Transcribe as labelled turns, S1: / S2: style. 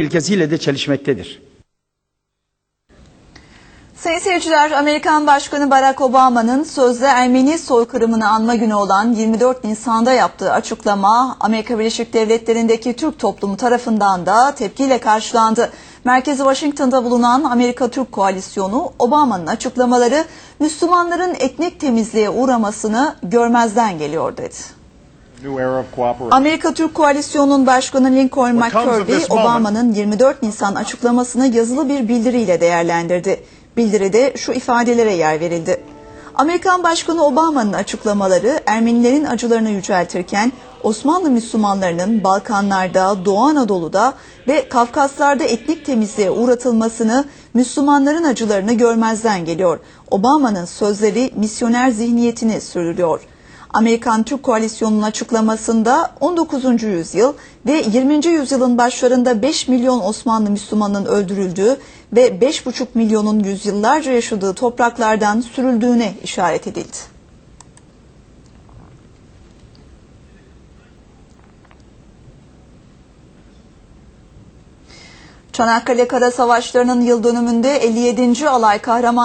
S1: ilkesiyle de çelişmektedir.
S2: Sayın seyirciler, Amerikan Başkanı Barack Obama'nın sözde Ermeni soykırımını anma günü olan 24 Nisan'da yaptığı açıklama Amerika Birleşik Devletleri'ndeki Türk toplumu tarafından da tepkiyle karşılandı. Merkezi Washington'da bulunan Amerika Türk Koalisyonu Obama'nın açıklamaları Müslümanların etnik temizliğe uğramasını görmezden geliyor dedi.
S3: New era of cooperation.
S2: Amerika Türk Koalisyonu'nun başkanı Lincoln McCurdy, Obama'nın 24 Nisan açıklamasını yazılı bir bildiriyle değerlendirdi. Bildiride şu ifadelere yer verildi. Amerikan Başkanı Obama'nın açıklamaları Ermenilerin acılarını yüceltirken Osmanlı Müslümanlarının Balkanlarda, Doğu Anadolu'da ve Kafkaslar'da etnik temizliğe uğratılmasını, Müslümanların acılarını görmezden geliyor. Obama'nın sözleri misyoner zihniyetini sürdürüyor. Amerikan Türk Koalisyonu'nun açıklamasında 19. yüzyıl ve 20. yüzyılın başlarında 5 milyon Osmanlı Müslümanın öldürüldüğü ve 5,5 milyonun yüzyıllarca yaşadığı topraklardan sürüldüğüne işaret edildi. Çanakkale Kara Savaşları'nın yıl dönümünde 57. Alay Kahraman